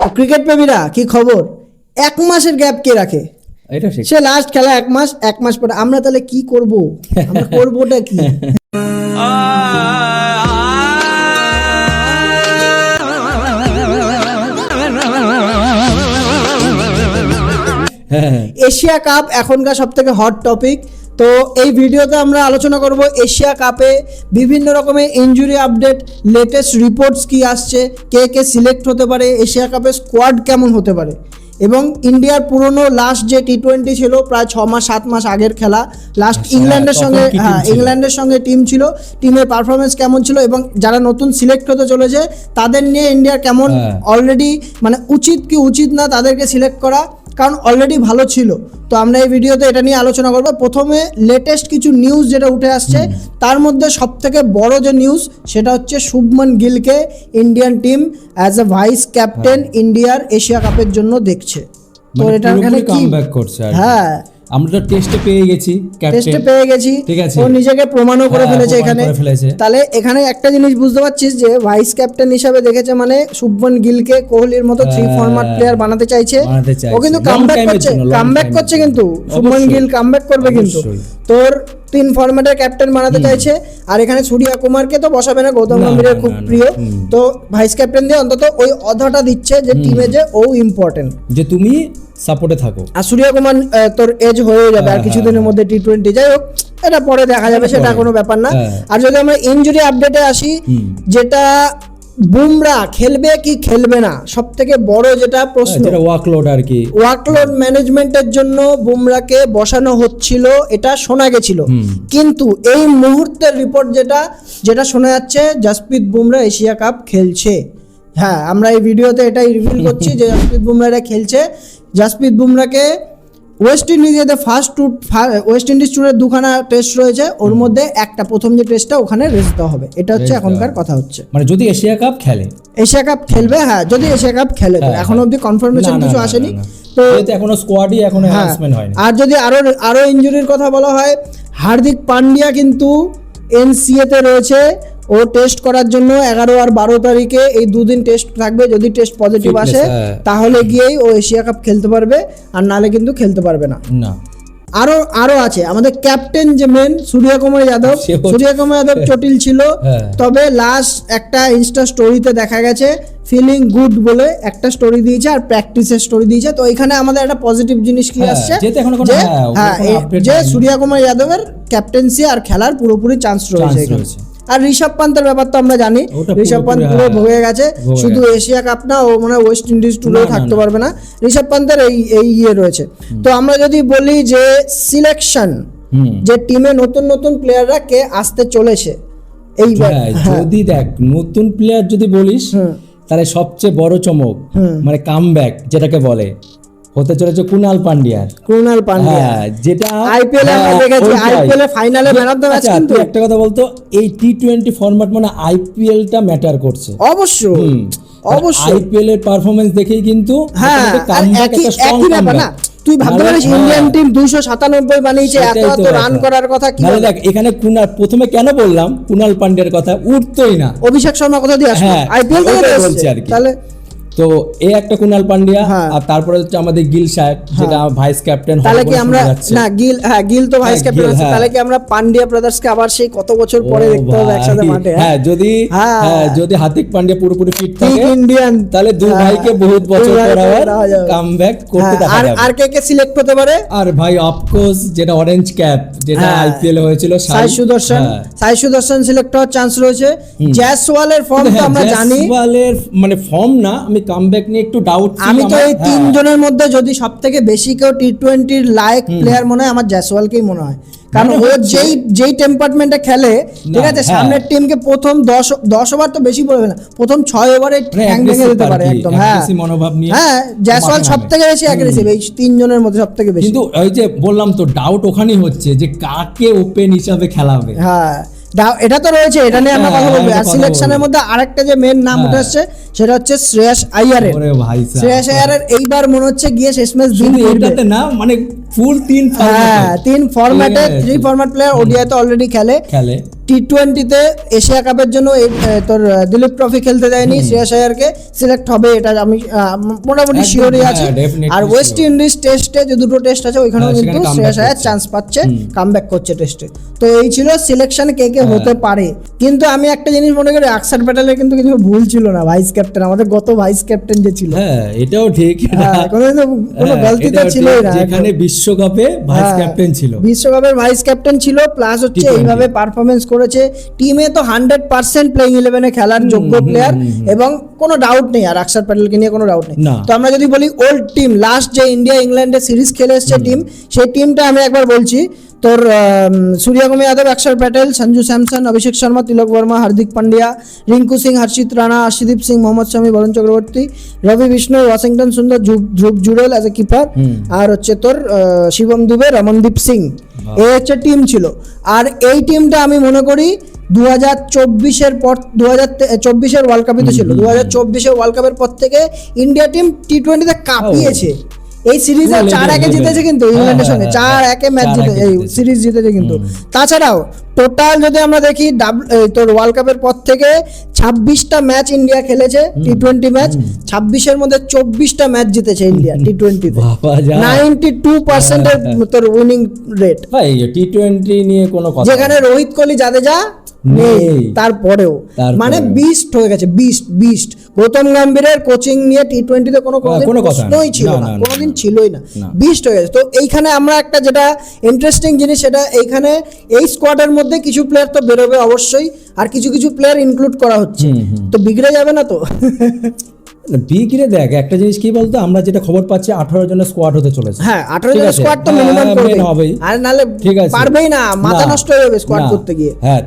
Cricket প্রেমীরা কি খবর? এক মাসের গ্যাপ কে রাখে? সে লাস্ট খেলা এক মাস এক মাস পরে আমরা তাহলে কি করব? আমরা করবোটা কি? হ্যাঁ হ্যাঁ। এশিয়া কাপ এখনকার সব থেকে হট টপিক তো এই ভিডিওতে আমরা আলোচনা করব এশিয়া কাপে বিভিন্ন রকমের ইনজুরি আপডেট লেটেস্ট রিপোর্টস কি আসছে কে কে সিলেক্ট হতে পারে এশিয়া কাপের স্কোয়াড কেমন হতে পারে এবং ইন্ডিয়ার পুরনো লাস্ট যে টি টোয়েন্টি ছিল প্রায় ছ মাস সাত মাস আগের খেলা লাস্ট আচ্ছা, ইংল্যান্ডের সঙ্গে হ্যাঁ ইংল্যান্ডের সঙ্গে টিম ছিল টিমের পারফরমেন্স কেমন ছিল এবং যারা নতুন সিলেক্ট হতে চলেছে তাদের নিয়ে ইন্ডিয়ার কেমন হ্যাঁ। অলরেডি মানে উচিত কি উচিত না তাদেরকে সিলেক্ট করা কারণ অলরেডি ভালো ছিল। তো আমরা এই ভিডিওতে এটা নিয়ে আলোচনা করব। প্রথমে লেটেস্ট কিছু নিউজ যেটা উঠে আসছে তার মধ্যে সব থেকে বড় যে নিউজ সেটা হচ্ছে Shubman গিলকে Indian team as a vice captain ইন্ডিয়ার এশিয়া কাপের জন্য দেখছে। তো মানে এটা এখানে কি। হ্যাঁ আমরা তো টেস্টে পেয়ে গেছি টেস্টে পেয়ে গেছি। ঠিক আছে। ও নিজেকে প্রমাণও করে হ্যাঁ, ফেলেছে এখানে। তাহলে এখানে একটা জিনিস বুঝতে পারছিস যে ভাইস ক্যাপ্টেন হিসাবে দেখেছে মানে শুভমন গিলকে কোহলির মতো থ্রি ফরম্যাট প্লেয়ার বানাতে চাইছে। ও কিন্তু কামব্যাক করছে। কামব্যাক করছে কিন্তু। শুভমন গিল কামব্যাক করবে কিন্তু। তোর তিন ফরম্যাটের ক্যাপ্টেন বানাতে চাইছে। আর এখানে সূর্যা কুমারকে তো বসাবে না গৌতম গম্ভীরের খুব। প্রিয়। তো ভাইস ক্যাপ্টেন দিয়ে অন্তত ওই অধাটা দিচ্ছে যে টিমে যে ও ইম্পর্টেন্ট যে তুমি সাপোর্টে থাকো। আর সূর্যকুমার তোর এজ হয়ে যাবে আর হ্যাঁ, কিছুদিনের মধ্যে টি টোয়েন্টি যাই হোক এটা পরে দেখা যাবে সেটা কোনো ব্যাপার না। হ্যাঁ। আর যদি আমরা ইনজুরি আপডেটে আসি যেটা বুমরা খেলবে কি খেলবে না সব থেকে বড় যেটা প্রশ্ন। হ্যাঁ, ওয়ার্কলোড আর কি। ওয়ার্কলোড ম্যানেজমেন্টের জন্য বুমরাকে বসানো হচ্ছিল এটা শোনা গেছিল। কিন্তু এই মুহূর্তের রিপোর্ট যেটা যেটা শোনা যাচ্ছে জাসপ্রীত বুমরা এশিয়া কাপ খেলছে। হ্যাঁ আমরা এই ভিডিওতে এটাই রিভিল করছি যে জাসপ্রীত বুমরা এটা খেলছে। জাসপ্রীত বুমরাকে ওয়েস্ট ইন্ডিজেতে ফার্স্ট ট্যুর ওয়েস্ট ইন্ডিজ ট্যুরের দুখানা টেস্ট রয়েছে। ওর মধ্যে একটা প্রথম যে টেস্টটা ওখানে রেস্ট দেওয়া হবে। এটা হচ্ছে এখনকার কথা হচ্ছে। মানে যদি এশিয়া কাপ খেলে। এশিয়া কাপ খেলবে হ্যাঁ যদি এশিয়া কাপ খেলে। তো হ্যাঁ, এখন অবধি কনফার্মেশন কিছু আসেনি। তো এখনও স্কোয়াডই এখনও হ্যাঁ। অ্যানাউন্সমেন্ট হয়নি। আর যদি আরও আরও ইনজুরির কথা বলা হয় হার্দিক পান্ডিয়া কিন্তু এনসিএতে রয়েছে। ও টেস্ট করার জন্য এগারো আর বারো তারিখে এই দুদিন টেস্ট থাকবে যদি টেস্ট পজিটিভ আসে হ্যাঁ। তাহলে গিয়েই ও এশিয়া কাপ খেলতে পারবে আর নালে কিন্তু খেলতে পারবে না না আরও আরও আছে আমাদের ক্যাপ্টেন যে মেন সূর্য কুমার যাদব সূর্য কুমার যাদব চটিল ছিল হ্যাঁ। তবে লাস্ট একটা ইনস্টা স্টোরিতে দেখা গেছে ফিলিং গুড বলে একটা স্টোরি দিয়েছে আর প্র্যাকটিসের স্টোরি দিয়েছে তো এখানে আমাদের একটা পজিটিভ জিনিস কি হ্যাঁ, আসছে যে হ্যাঁ, যে। সূর্য কুমার যাদবের ক্যাপ্টেন্সি আর খেলার পুরোপুরি চান্স। রয়েছে। আর ঋষভ পান্তের ব্যাপার তো আমরা জানি। ঋষভ পান্ত পুরো হ্যাঁ, ভোগে গেছে। শুধু এশিয়া কাপ না ও মানে ওয়েস্ট ইন্ডিজ টুরেও থাকতে পারবে না। ঋষভ পান্তের এই এই ইয়ে রয়েছে। তো আমরা যদি বলি যে সিলেকশন যে টিমে নতুন নতুন প্লেয়াররা কে আসতে চলেছে এইবার। হ্যাঁ, হ্যাঁ। যদি দেখ নতুন প্লেয়ার যদি বলিস। তাহলে সবচেয়ে বড় চমক। মানে কামব্যাক যেটাকে বলে হতে চলেছে কুনাল পান্ডিয়ার। পান্ডিয়া হ্যাঁ যেটা আইপিএল এ আমরা হ্যাঁ, দেখেছি আইপিএল এ ফাইনালে ম্যান অফ দ্য ম্যাচ কিন্তু। একটা কথা বলতো এই টি টোয়েন্টি ফরম্যাট মানে আইপিএলটা ম্যাটার করছে। অবশ্যই অবশ্যই। আইপিএল এর পারফরমেন্স দেখেই কিন্তু হ্যাঁ একই একই ব্যাপার না। তুই ভাবতে পারিস হ্যাঁ, ইন্ডিয়ান টিম দুইশো সাতানব্বই বানিয়েছে এত এত রান করার কথা কি দেখ এখানে কুনাল প্রথমে কেন বললাম কুনাল পান্ডিয়ার কথা? উঠতোই না। অভিষেক শর্মা কথা দিয়ে হ্যাঁ, আইপিএল থেকে ওইটাই বলছি আর কি। তাহলে তো এ একটা কুনাল পান্ডিয়া হ্যাঁ। আর তারপরে হচ্ছে আমাদের গিল সাহেব যেটা ভাইস ক্যাপ্টেন তাহলে কি আমরা না গিল হ্যাঁ গিল তো ভাইস হ্যাঁ, ক্যাপ্টেন আছে হ্যাঁ। তাহলে কি আমরা পান্ডিয়া ব্রাদার্সকে আবার সেই কত বছর পরে দেখতে হবে একসাথে মাঠে হ্যাঁ? যদি হ্যাঁ। হ্যাঁ যদি হার্দিক পান্ডিয়া পুরোপুরি ফিট থাকে ইন্ডিয়ান তাহলে দু হ্যাঁ, ভাইকে বহুত বছর পর আবার কামব্যাক করতে হ্যাঁ, দেখা আর যাবে। আর কে কে সিলেক্ট হতে পারে? আর ভাই অফকোর্স যেটা অরেঞ্জ ক্যাপ যেটা হ্যাঁ। আইপিএল হয়েছিল সাই সুদর্শন। হ্যাঁ। সাই সুদর্শন সিলেক্ট হওয়ার চান্স রয়েছে। জয়সওয়ালের ফর্ম তো হ্যাঁ, আমরা জানি। জয়সওয়ালের মানে ফর্ম না আমি কামব্যাক নিয়ে একটু ডাউট আমি তো এই তিনজনের মধ্যে যদি সব থেকে বেশি কেউ টি টোয়েন্টির লায়ক প্লেয়ার মনে হয় আমার জয়সওয়ালকেই মনে হয়। কারণ ও যেই যেই টেম্পারমেন্টে খেলে ঠিক আছে। সামনের টিমকে প্রথম দশ দশ ওভার তো বেশি বলবে না প্রথম ছয় ওভারে ঠ্যাং ভেঙে দিতে পারে একদম হ্যাঁ। মনোভাব নিয়ে হ্যাঁ জয়সওয়াল সব থেকে বেশি অ্যাগ্রেসিভ এই তিনজনের মধ্যে সব থেকে বেশি। কিন্তু ওই যে বললাম তো ডাউট ওখানেই হচ্ছে যে কাকে ওপেন হিসাবে খেলাবে। হ্যাঁ দাও- এটা তো রয়েছে এটা নিয়ে আমরা হ্যাঁ, কথা বলব। আর সিলেকশনের মধ্যে আরেকটা যে মেন নাম উঠে হ্যাঁ। আসছে সেটা হচ্ছে শ্রেয়াস আইয়ারের। শ্রেয়াস আইয়ারের এইবার মনে হচ্ছে গিয়ে শেষমেশ দিন এটাতে না মানে ফুল তিন হ্যাঁ তিন ফরম্যাটে থ্রি ফরম্যাট প্লেয়ার ওডিআই তো অলরেডি খেলে। খেলে। টি টোয়েন্টিতে এশিয়া কাপের জন্য তোর দিলীপ ট্রফি খেলতে দেয়নি শ্রেয়াস আয়ারকে। সিলেক্ট হবে এটা আমি মোটামুটি শিওরই হ্যাঁ, আছি। আর ওয়েস্ট ইন্ডিজ টেস্টে যে দুটো টেস্ট আছে ওইখানেও হ্যাঁ, কিন্তু শ্রেয়াস আয়ার চান্স পাচ্ছে কামব্যাক করছে টেস্টে তো এই ছিল সিলেকশন কে কে হ্যাঁ। হতে পারে। কিন্তু আমি একটা জিনিস মনে করি আকসার প্যাটেলের কিন্তু কিছু ভুল ছিল না ভাইস ক্যাপ্টেন আমাদের গত ভাইস ক্যাপ্টেন যে ছিল। হ্যাঁ এটাও ঠিক। কোনো কোনো গলতি তো ছিলই না। যেখানে বিশ্বকাপে ভাইস ক্যাপ্টেন ছিল। বিশ্বকাপের ভাইস ক্যাপ্টেন ছিল প্লাস হচ্ছে এইভাবে পারফরমেন্স করেছে। টিমে তো হান্ড্রেড পার্সেন্ট প্লেইং ইলেভেনে খেলার যোগ্য প্লেয়ার এবং কোনো ডাউট নেই আর অক্ষর প্যাটেলকে নিয়ে কোনো ডাউট নেই। তো আমরা যদি বলি ওল্ড টিম লাস্ট যে ইন্ডিয়া ইংল্যান্ডে সিরিজ খেলে এসছে টিম সেই টিমটা আমি একবার বলছি তোর আম, Suryakumar Yadav Axar Patel Sanju Samson Abhishek Sharma Tilak Varma Hardik Pandya Rinku Singh Harshit Rana Arshdeep Singh Mohammed Shami Varun Chakravarthy Ravi Bishnoi Washington Sundar Dhruv Jurel as a keeper আর হচ্ছে তোর শিবম দুবে রমনদীপ সিং। এই হচ্ছে team ছিল। আর এই টিমটা আমি মনে করি দু হাজার চব্বিশের পর দু হাজার চব্বিশের ওয়ার্ল্ড কাপে তো ছিল। দু হাজার চব্বিশের ওয়ার্ল্ড কাপের পর থেকে ইন্ডিয়া টিম টি টোয়েন্টিতে কাঁপিয়েছে। এই সিরিজে চার একে জিতেছে কিন্তু ইংল্যান্ডের সঙ্গে। চার। একে ম্যাচ জিতে এই সিরিজ জিতেছে কিন্তু। তাছাড়াও টোটাল যদি আমরা দেখি তোর ওয়ার্ল্ড কাপের পর থেকে ছাব্বিশটা ম্যাচ ইন্ডিয়া খেলেছে টি টোয়েন্টি ম্যাচ ছাব্বিশের মধ্যে চব্বিশটা ম্যাচ জিতেছে ইন্ডিয়া টি যা। নাইনটি টু পার্সেন্টের তোর উইনিং রেট টি টোয়েন্টি নিয়ে কোনো যেখানে রোহিত কোহলি জাদেজা নেই। তারপরেও। মানে বিস্ট হয়ে গেছে বিস্ট বিস্ট গৌতম গম্ভীরের কোচিং নিয়ে টি টোয়েন্টিতে কোনো কোনো প্রশ্নই ছিল না, কোনোদিন ছিলই না। না। বিস্ট হয়ে গেছে। তো এইখানে আমরা একটা যেটা ইন্টারেস্টিং জিনিস সেটা এইখানে এই স্কোয়াডের মধ্যে কিছু প্লেয়ার তো বেরোবে অবশ্যই আর কিছু কিছু প্লেয়ার ইনক্লুড করা হচ্ছে। তো বিগড়ে যাবে না তো? বিগড়ে দেখ একটা জিনিস কি বলতো আমরা যেটা খবর পাচ্ছি আঠারো জনের স্কোয়াড হতে চলেছে। হ্যাঁ আঠারো জনের স্কোয়াড তো হ্যাঁ, মিনিমাম করবে আর নালে ঠিক আছে। পারবেই না মাথা নষ্ট হয়ে যাবে স্কোয়াড করতে গিয়ে। হ্যাঁ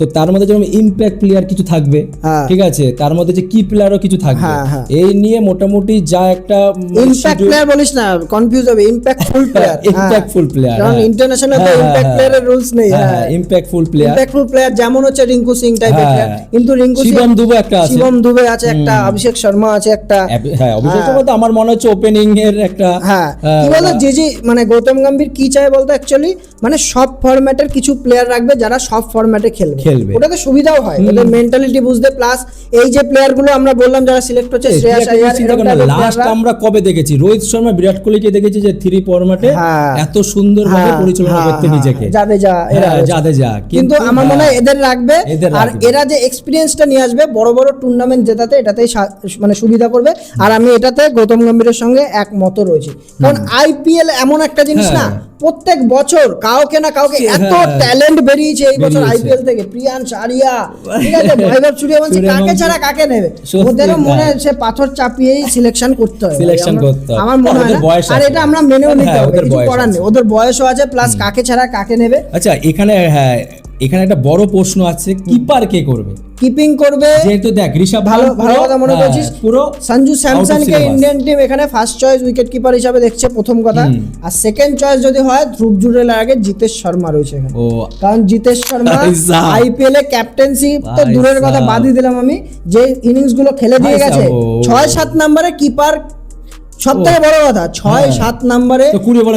তো তার মধ্যে যেমন ইম্প্যাক্ট প্লেয়ার কিছু থাকবে হ্যাঁ। ঠিক আছে? তার মধ্যে যে কি প্লেয়ারও কিছু থাকবে। হ্যাঁ, হ্যাঁ। এই নিয়ে মোটামুটি যা একটা ইম্প্যাক্ট প্লেয়ার বলিস না কনফিউজ হবে। ইম্প্যাক্টফুল প্লেয়ার ইম্প্যাক্টফুল প্লেয়ার কারণ ইন্টারন্যাশনাল তো ইম্প্যাক্ট প্লেয়ারের রুলস নেই হ্যাঁ ইম্প্যাক্টফুল প্লেয়ার ইম্প্যাক্টফুল প্লেয়ার যেমন হচ্ছে রিঙ্কু সিং টাইপের। প্লেয়ার কিন্তু রিঙ্কু সিং শিবম দুবে একটা আছে। শিবম দুবে আছে একটা অভিষেক শর্মা আছে একটা। হ্যাঁ অভিষেক শর্মা তো আমার মনে হচ্ছে ওপেনিং এর একটা হ্যাঁ। কি বলতো যে যে মানে গৌতম গম্ভীর কি চায় বলতো অ্যাকচুয়ালি মানে সব ফরম্যাটের কিছু প্লেয়ার রাখবে যারা সব ফরম্যাটে খেলবে। খেলবে। ওটাতে সুবিধাও হয়। ওদের মেন্টালিটি বুঝতে প্লাস এই যে প্লেয়ারগুলো আমরা বললাম যারা সিলেক্ট হচ্ছে শ্রেয়াস আয়ার লাস্ট আমরা কবে দেখেছি? রোহিত শর্মা বিরাট কোহলিকে দেখেছি যে থ্রি ফরম্যাটে। এত সুন্দরভাবে হ্যাঁ, পরিচালনা করতে হ্যাঁ, নিজেকে। জাদেজা এরা হ্যাঁ, জাদেজা কিন্তু আমার মনে হয় এদের রাখবে আর এরা যে এক্সপিরিয়েন্সটা নিয়ে আসবে বড় বড় টুর্নামেন্ট জেতাতে এটাতেই মানে সুবিধা করবে। আর আমি এটাতে গৌতম গম্ভীরের সঙ্গে একমত রয়েছি। কারণ আইপিএল এমন একটা জিনিস না। প্রত্যেক বছর কাউকে না কাউকে এত। ট্যালেন্ট বেরিয়েছে এই বছর আইপিএল থেকে। প্রিয়ান সারিয়া। ঠিক আছে ভৈরব সূর্যবংশী কাকে ছাড়া কাকে নেবে? ওদের ওদেরও মনে সে পাথর চাপিয়েই সিলেকশন করতে হয় সিলেকশন করতে হয়। আমার মনে হয় আর এটা আমরা মেনেও নিতে হ্যাঁ, হবে ওদের কিছু করার নেই। ওদের বয়সও আছে প্লাস কাকে ছাড়া কাকে নেবে? আচ্ছা এখানে হ্যাঁ এখানে একটা বড় প্রশ্ন আছে কিপার কে করবে? কিপিং করবে। যেহেতু দেখ ঋষভ ভালো ভালো কথা মনে হ্যাঁ, করছিস। পুরো সঞ্জু out of স্যামসনকে ইন্ডিয়ান টিম এখানে ফার্স্ট চয়েস উইকেট কিপার হিসাবে দেখছে প্রথম কথা। আর সেকেন্ড চয়েস যদি হয় ধ্রুব জুড়ের আগে জিতেশ শর্মা রয়েছে এখানে। ও কারণ জিতেশ শর্মা। আইপিএল এ ক্যাপ্টেন্সি তো দূরের কথা। বাদই দিলাম আমি। যে ইনিংসগুলো খেলে দিয়ে গেছে। ছয় সাত নম্বরে কিপার সব থেকে বড় কথা ছয় হ্যাঁ। সাত নম্বরে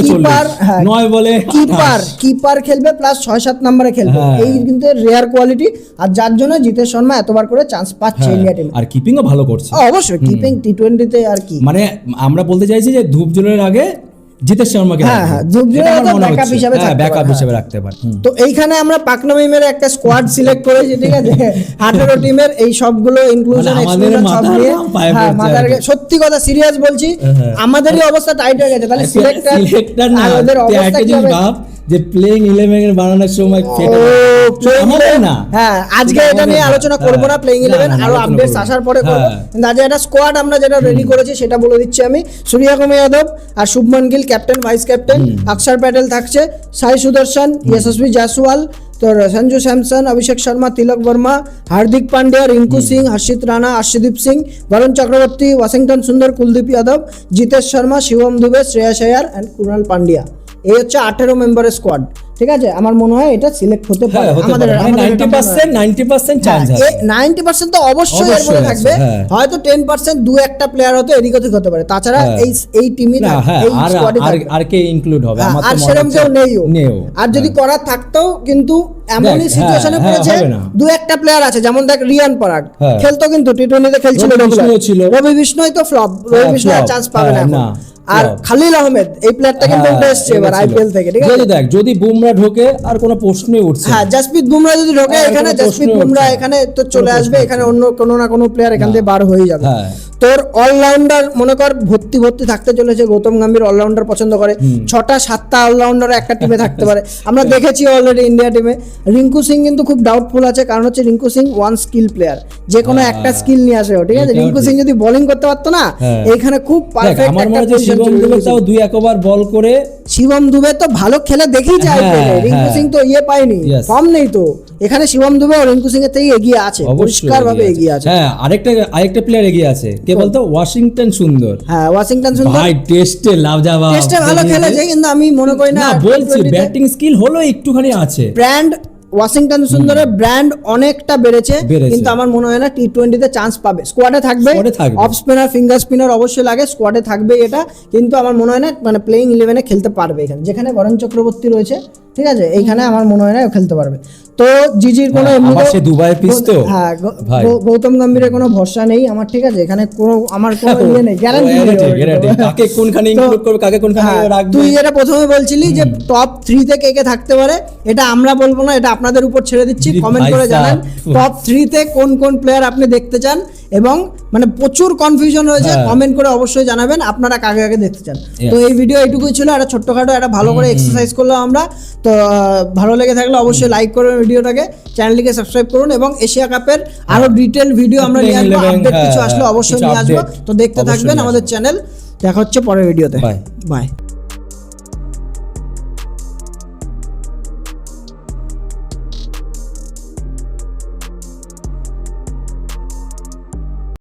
কিপার নয় বলে কিপার কিপার খেলবে প্লাস ছয় সাত নম্বরে খেলবে। হ্যাঁ। এই কিন্তু রেয়ার কোয়ালিটি আর যার জন্য জিতেশ শর্মা এতবার করে চান্স পাচ্ছে হ্যাঁ, ইন্ডিয়া টিম আর কিপিংও ভালো করছে। অবশ্যই কিপিং টি টোয়েন্টিতে আর কি। মানে আমরা বলতে চাইছি যে ধূপ জলের আগে জিতেশ শর্মাকে হ্যাঁ, হ্যাঁ, ব্যাকআপ হিসেবে রাখতে পারে। তো এইখানে আমরা পাকনা মিমের একটা স্কোয়াড সিলেক্ট করেছি ঠিক আছে? আঠেরো টিমের এই সবগুলো ইনক্লুশন মানে মাথার হ্যাঁ সত্যি কথা সিরিয়াস বলছি হ্যাঁ। আমাদেরই অবস্থা টাইট হয়ে গেছে। তাহলে সিলেক্টর সিলেক্টর না ওদের অবস্থা কি হবে? ভাব যে প্লেইং ইলেভেন বানানোর সময় ফেটে না। হ্যাঁ আজকে এটা নিয়ে আলোচনা করব না হ্যাঁ। প্লেইং ইলেভেন আরও আপডেটস আসার পরে করব। হ্যাঁ। কিন্তু আজকে একটা স্কোয়াড আমরা যেটা রেডি করেছি সেটা বলে দিচ্ছি আমি। যাদব আর Shubman Gill captain vice captain Axar Patel থাকছে। সাই সুদর্শন যশস্বী জাসওয়াল তোর সঞ্জু স্যামসন অভিষেক শর্মা তিলক বর্মা হার্দিক পান্ডিয়া রিঙ্কু সিং হর্ষিত রানা আর্শদীপ সিং বরুণ চক্রবর্তী ওয়াশিংটন সুন্দর কুলদীপ যাদব জিতেশ শর্মা শিবম দুবে শ্রেয়া আয়ার অ্যান্ড কুণাল পান্ডিয়া। এই হচ্ছে আঠেরো মেম্বারের স্কোয়াড ঠিক আছে? আমার মনে হয় এটা সিলেক্ট হতে পারে। হ্যাঁ পারে। আমাদের ninety percent ninety percent chance আছে। নাইনটি পার্সেন্ট তো অবশ্যই এর মধ্যে থাকবে। হ্যাঁ। হয়তো টেন পার্সেন্ট দু একটা প্লেয়ার হয়তো এদিক ওদিক হতে পারে। তাছাড়া হ্যাঁ। এই এই টিমই না এই আর স্কোয়াডে আর আর কে ইনক্লুড হবে? আমার আর সেরকম কেউ নেইও নেও আর যদি করার থাকতেও কিন্তু এমনই সিচুয়েশনে পড়েছে দু একটা প্লেয়ার আছে যেমন দেখ রিয়ান পরাগ। খেলতো কিন্তু টি টোয়েন্টিতে খেলছিল রবি বিষ্ণুই তো ফ্লপ রবি বিষ্ণু আর চান্স পাবে না, আর খালিল আহমেদ এই প্লেয়ারটা কিন্তু হ্যাঁ, উঠে এসছে এবার আইপিএল থেকে ঠিক আছে? দেখ যদি বুমরা ঢোকে আর কোনো প্রশ্নই উঠছে হ্যাঁ জাসপ্রীত বুমরা যদি ঢোকে হ্যাঁ, এখানে জাসপ্রীত বুমরা এখানে তো চলে আসবে এখানে অন্য কোনো না কোনো প্লেয়ার এখান থেকে বার হয়ে যাবে। হ্যাঁ। তোর অলরাউন্ডার মনে কর ভর্তি ভর্তি থাকতে চলেছে গৌতম গম্ভীর অলরাউন্ডার পছন্দ করে। ছটা সাতটা অলরাউন্ডার একটা টিমে থাকতে পারে। আমরা দেখেছি অলরেডি ইন্ডিয়া টিমে রিঙ্কু সিং কিন্তু খুব ডাউটফুল আছে কারণ হচ্ছে Rinku Singh one skill player যে কোনো হ্যাঁ, একটা স্কিল নিয়ে আসে ঠিক আছে? রিঙ্কু সিং যদি বোলিং করতে পারতো না হ্যাঁ। এইখানে খুব পারফেক্ট একটা শিবম দুবে রিঙ্কু তাও দুই এক ওভার বল করে শিবম দুবে তো ভালো খেলে দেখেই যায় হ্যাঁ, রিঙ্কু হ্যাঁ। সিং তো ইয়ে পায়নি ফর্ম নেই তো। এখানে শিবম দুবে ও রিঙ্কু সিং এর থেকে এগিয়ে আছে পরিষ্কার ভাবে এগিয়ে আছে। হ্যাঁ আরেকটা আরেকটা প্লেয়ার এগিয়ে আছে। কে বলতো? ওয়াশিংটন সুন্দর। হ্যাঁ ওয়াশিংটন সুন্দর। ভাই টেস্টে লাভ যাওয়া টেস্টে ভালো খেলেছে কিন্তু আমি মনে করি না না বলছি ব্যাটিং স্কিল হলো একটুখানি আছে। ব্র্যান্ড ওয়াশিংটন সুন্দরের ব্র্যান্ড অনেকটা বেড়েছে। কিন্তু আমার মনে হয় না টি টোয়েন্টিতে চান্স পাবে স্কোয়াডে থাকবে। অফ স্পিনার ফিঙ্গার স্পিনার অবশ্যই লাগে স্কোয়াডে থাকবে এটা কিন্তু আমার মনে হয় না মানে প্লেইং ইলেভেনে খেলতে পারবে এখানে যেখানে বরণ চক্রবর্তী রয়েছে ঠিক আছে? এইখানে আমার মনে হয় না খেলতে পারবে। তো জিজির কোনো এমনিতেও- আবার সে দুবাইয়ের piece তো। হ্যাঁ গৌতম গম্ভীরের কোনো ভরসা নেই আমার ঠিক আছে এখানে কোনো আমার কোনো ইয়ে নেই গ্যারান্টি। কাকে কোনখানে ইনক্লুড করবে কাকে কোনখানে হ্যাঁ, রাখবে? তুই এটা প্রথমে বলছিলি যে টপ থ্রিতে কে কে থাকতে পারে এটা আমরা বলব না এটা আপনাদের উপর ছেড়ে দিচ্ছি কমেন্ট করে জানান। টপ থ্রিতে কোন কোন প্লেয়ার আপনি দেখতে চান এবং মানে প্রচুর কনফিউশন রয়েছে হ্যাঁ। কমেন্ট করে অবশ্যই জানাবেন আপনারা কাকে কাকে দেখতে চান। তো এই ভিডিও এইটুকুই ছিল একটা ছোট্টখাটো একটা ভালো করে এক্সারসাইজ করলাম আমরা। তো ভালো লেগে থাকলে অবশ্যই লাইক করুন ভিডিওটাকে চ্যানেলটিকে সাবস্ক্রাইব করুন এবং এশিয়া কাপের আরও ডিটেল ভিডিও আমরা নিয়ে আসব আপডেট কিছু হ্যাঁ, আসলে অবশ্যই কিছু নিয়ে আসব। তো দেখতে থাকবেন আমাদের চ্যানেল দেখা হচ্ছে পরের ভিডিওতে. বাই